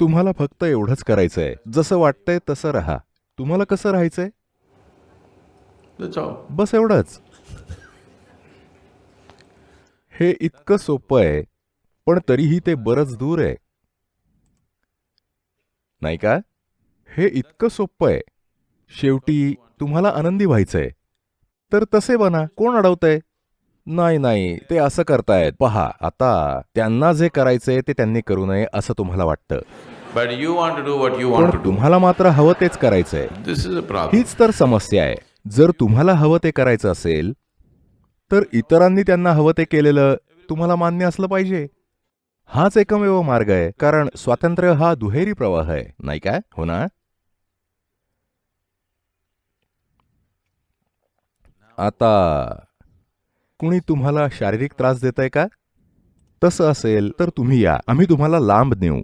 तुम्हाला फक्त एवढंच करायचंय. जसं वाटतंय तसं राहा. तुम्हाला कसं राहायचंय. बस एवढंच. हे इतकं सोपं आहे पण तरीही ते बरंच दूर आहे. नाही का? हे इतकं सोपं आहे. शेवटी तुम्हाला आनंदी व्हायचंय. तर तसे बना. कोण अडवतंय? नाही नाही. ते असं करतायत. पहा आता त्यांना जे करायचंय ते त्यांनी करू नये असं तुम्हाला वाटतं. Do what you want पण to do. तुम्हाला मात्र हवं तेच करायचंय. A problem. हीच तर समस्या आहे. जर तुम्हाला हवं ते करायचं असेल तर इतरांनी त्यांना हवं ते केलेलं तुम्हाला मान्य असलं पाहिजे. हाच एकमेव मार्ग आहे कारण स्वातंत्र्य हा दुहेरी प्रवाह आहे. नाही काय हो ना? आता कुणी तुम्हाला शारीरिक त्रास देत आहे का? तसं असेल तर तुम्ही या. आम्ही तुम्हाला लांब नेऊ.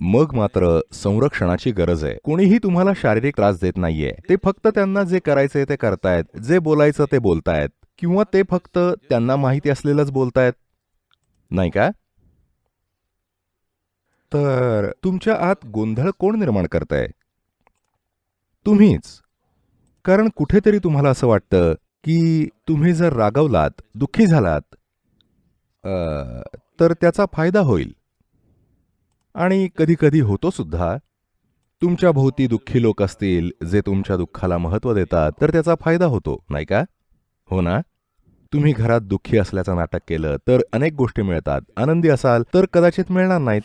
मग मात्र संरक्षणाची गरज आहे. कोणीही तुम्हाला शारीरिक त्रास देत नाहीये. ते फक्त त्यांना जे करायचंय ते करतायत. जे बोलायचं ते बोलतायत. किंवा ते फक्त त्यांना माहिती असलेलंच बोलतायत. नाही का? तर तुमच्या आत गोंधळ कोण निर्माण करताय? तुम्हीच. कारण कुठेतरी तुम्हाला असं वाटतं की तुम्ही जर रागवलात दुःखी झालात तर त्याचा फायदा होईल. आणि कधीकधी होतो सुद्धा तुमच्या भोवती दुःखी लोक असतील जे तुमच्या दुःखाला महत्त्व देतात तर त्याचा फायदा होतो नाही का? हो ना? तुम्ही घरात दुःखी असल्याचं नाटक केलं तर अनेक गोष्टी मिळतात. आनंदी असाल तर कदाचित मिळणार नाहीत.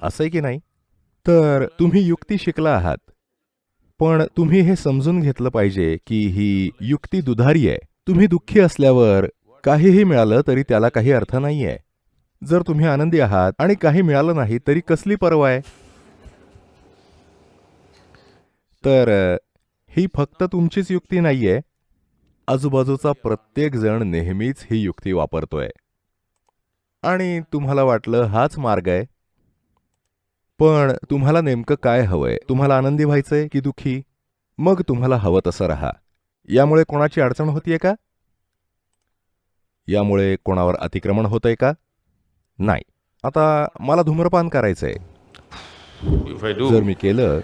असंय की नाही? तर तुम्ही युक्ती शिकला आहात. पण तुम्ही हे समजून घेतलं पाहिजे की ही युक्ती दुधारी आहे. तुम्ही दुःखी असल्यावर काहीही मिळालं तरी त्याला काही अर्थ नाहीये. जर तुम्ही आनंदी आहात आणि काही मिळालं नाही तरी कसली पर्वा आहे? तर ही फक्त तुमचीच युक्ती नाहीये. आजूबाजूचा प्रत्येक जण नेहमीच ही युक्ती वापरतोय. आणि तुम्हाला वाटलं हाच मार्ग आहे? पण तुम्हाला नेमकं काय हवंय? तुम्हाला आनंदी व्हायचंय की दुःखी? मग तुम्हाला हवं तसं राहा. यामुळे कोणाची अडचण होतीये का? यामुळे कोणावर अतिक्रमण होतंय का? नाही. आता मला धूम्रपान करायचंय. जर मी केलं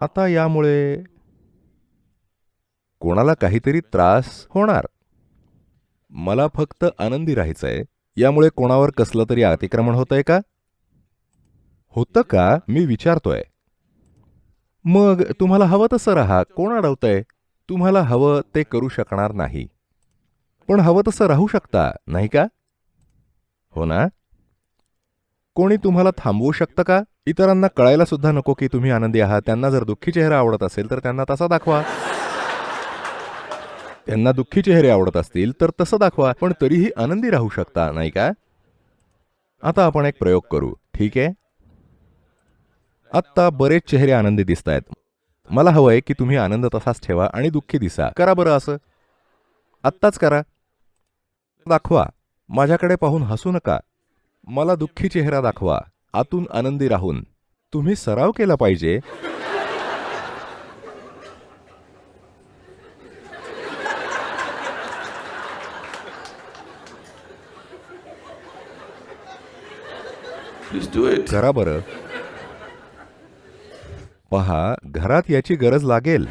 आता यामुळे कोणाला काहीतरी त्रास होणार. मला फक्त आनंदी राहायचंय. यामुळे कोणावर कसलं तरी अतिक्रमण होतंय का? होतं का? मी विचारतोय. मग तुम्हाला हवं तसं राहा. कोण अडवतंय? तुम्हाला हवं ते करू शकणार नाही. पण हवं तसं राहू शकता नाही का? हो ना? कोणी तुम्हाला थांबवू शकतं का? इतरांना कळायला सुद्धा नको की तुम्ही आनंदी आहात. त्यांना जर दुःखी चेहरा आवडत असेल तर त्यांना तसा दाखवा. त्यांना दुःखी चेहरे आवडत असतील तर तसं दाखवा. पण तरीही आनंदी राहू शकता नाही का? आता आपण एक प्रयोग करू. ठीक आहे? आत्ता बरेच चेहरे आनंदी दिसत आहेत मला हवंय की तुम्ही आनंद तसाच ठेवा आणि दुःखी दिसा. करा बरं असं. आत्ताच करा. दाखवा. माझ्याकडे पाहून हसू नका. मला दुःखी चेहरा दाखवा. आतून आनंदी राहून. तुम्ही सराव केला पाहिजे. करा बरं. पहा घरात याची गरज लागेल.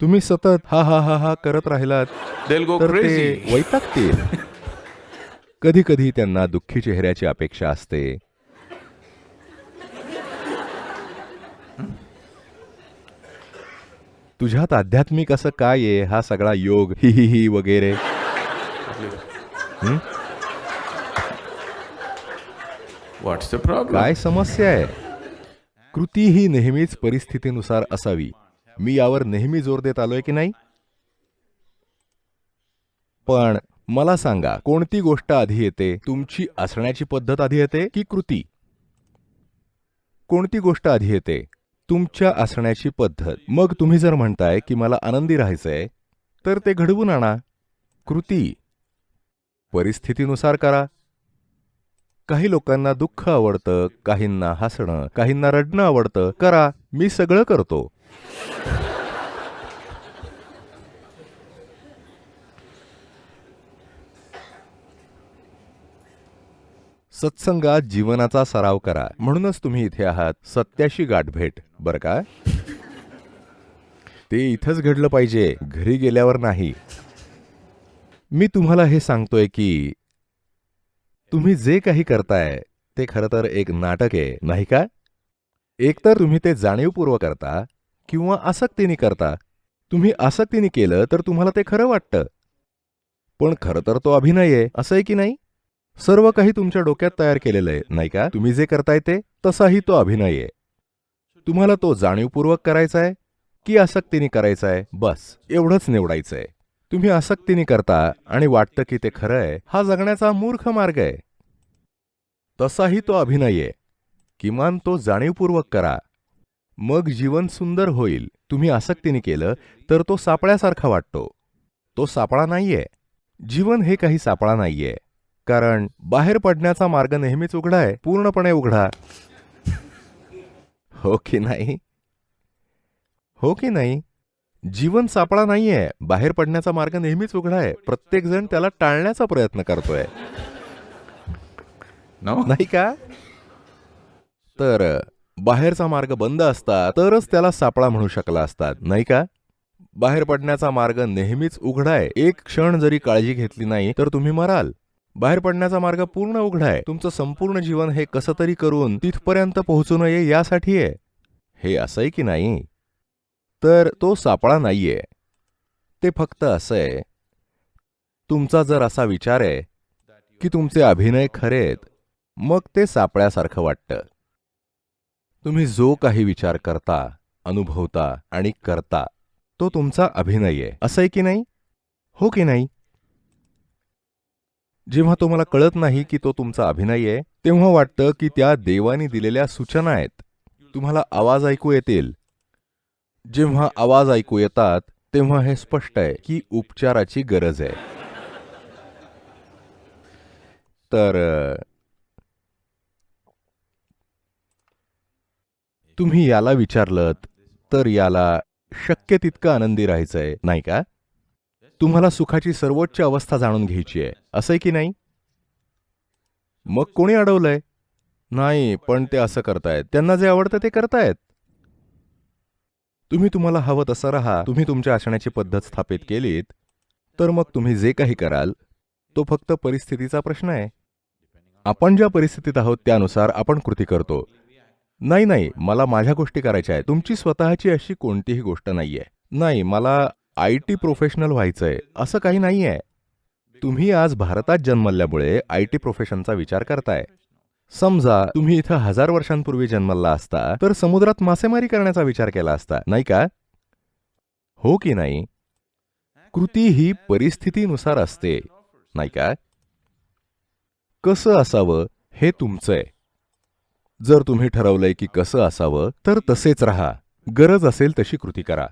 तुम्ही सतत हा हा हा हा करत राहिलात तर ते. वैतागतील. कधी कधी त्यांना दुःखी चेहऱ्याची अपेक्षा असते. तुझ्यात आध्यात्मिक असं काय आहे? हा सगळा योग ही ही ही वगैरे? काय समस्या आहे? कृती ही नेहमीच परिस्थितीनुसार असावी. मी यावर नेहमी जोर देत आलोय की नाही? पण मला सांगा कोणती गोष्ट आधी येते? तुमची असण्याची पद्धत आधी येते की कृती? कोणती गोष्ट आधी येते? तुमच्या असण्याची पद्धत. मग तुम्ही जर म्हणताय की मला आनंदी राहायचंय तर ते घडवून आणा. कृती. परिस्थितीनुसार करा. काही लोकांना दुःख आवडतं काहींना हसणं काहींना रडणं आवडतं. करा मी सगळं करतो. सत्संगात जीवनाचा सराव करा. म्हणूनच तुम्ही इथे आहात. सत्याशी गाठभेट बर का? ते इथंच घडलं पाहिजे. घरी गेल्यावर नाही. मी तुम्हाला हे सांगतोय की तुम्ही जे काही करताय ते खरं तर एक नाटक आहे नाही का? एकतर तुम्ही ते जाणीवपूर्वक करता किंवा आसक्तीने करता. तुम्ही आसक्तीने केलं तर तुम्हाला ते खरं वाटतं. पण खरं तर तो अभिनय आहे असं आहे की नाही? सर्व काही तुमच्या डोक्यात तयार केलेलं आहे नाही का? तुम्ही जे करताय ते तसाही तो अभिनय आहे. तुम्हाला तो जाणीवपूर्वक करायचा आहे की आसक्तीने करायचा आहे? बस एवढंच निवडायचं आहे. तुम्ही आसक्तीने करता आणि वाटतं की ते खरं आहे हा जगण्याचा मूर्ख मार्ग आहे. तसाही तो अभिनय आहे किमान तो जाणीवपूर्वक करा. मग जीवन सुंदर होईल. तुम्ही आसक्तीने केलं तर तो सापळ्यासारखा वाटतो. तो सापळा नाहीये. जीवन हे काही सापळा नाहीये. कारण बाहेर पडण्याचा मार्ग नेहमीच उघडा आहे पूर्णपणे उघडा. हो की नाही? हो की नाही? जीवन सापळा नाहीये. बाहेर पडण्याचा मार्ग नेहमीच उघडा आहे. प्रत्येक जण त्याला टाळण्याचा प्रयत्न करतोय? नाही का? तर बाहेरचा मार्ग बंद असता तरच त्याला सापळा म्हणू शकला असतात. नाही का? बाहेर पडण्याचा मार्ग नेहमीच उघडा आहे. एक क्षण जरी काळजी घेतली नाही तर तुम्ही मराल. बाहेर पडण्याचा मार्ग पूर्ण उघडा आहे. तुमचं संपूर्ण जीवन हे कसं तरी करून तिथपर्यंत पोहोचू नये यासाठी आहे हे असं आहे की नाही? तर तो सापळा नाहीये. ते फक्त असं. आहे तुमचा जर असा विचार आहे की तुमचे अभिनय खरे आहेत मग ते सापळ्यासारखं वाटतं. तुम्ही जो काही विचार करता अनुभवता आणि करता तो तुमचा अभिनय आहे. असं आहे की नाही? हो की नाही? जेव्हा तुम्हाला कळत नाही की तो तुमचा अभिनय आहे तेव्हा वाटतं की त्या देवाने दिलेल्या सूचना आहेत. तुम्हाला आवाज ऐकू येतील. जेव्हा आवाज ऐकू येतात तेव्हा हे स्पष्ट आहे की उपचाराची गरज आहे. तर तुम्ही याला विचारलं तर याला शक्य तितकं आनंदी राहायचंय नाही का? तुम्हाला सुखाची सर्वोच्च अवस्था जाणून घ्यायची आहे असंय की नाही? मग कोणी अडवलंय? नाही पण ते असं करतायत. त्यांना जे आवडतं ते करतायत. तुम्ही तुम्हाला हवं तसं राहा तुम्ही तुमच्या असण्याची पद्धत स्थापित केलीत तर मग तुम्ही जे काही कराल तो फक्त परिस्थितीचा प्रश्न आहे. आपण ज्या परिस्थितीत आहोत त्यानुसार आपण कृती करतो. नाही नाही मला माझ्या गोष्टी करायच्या आहेत. तुमची स्वतःची अशी कोणतीही गोष्ट नाही आहे नाही मला आय टी प्रोफेशनल व्हायचंय असं काही नाही आहे तुम्ही आज भारतात जन्मल्यामुळे आय टी प्रोफेशनचा विचार करताय. समजा तुम्ही इथं हजार वर्षांपूर्वी जन्मला असता तर समुद्रात मासेमारी करण्याचा विचार केला असता नाही का? हो की नाही? कृती ही परिस्थितीनुसार असते नाही का? कसं असावं हे तुमचंय. जर तुम्ही ठरवलंय की कसं असावं तर तसेच राहा. गरज असेल तशी कृती करा.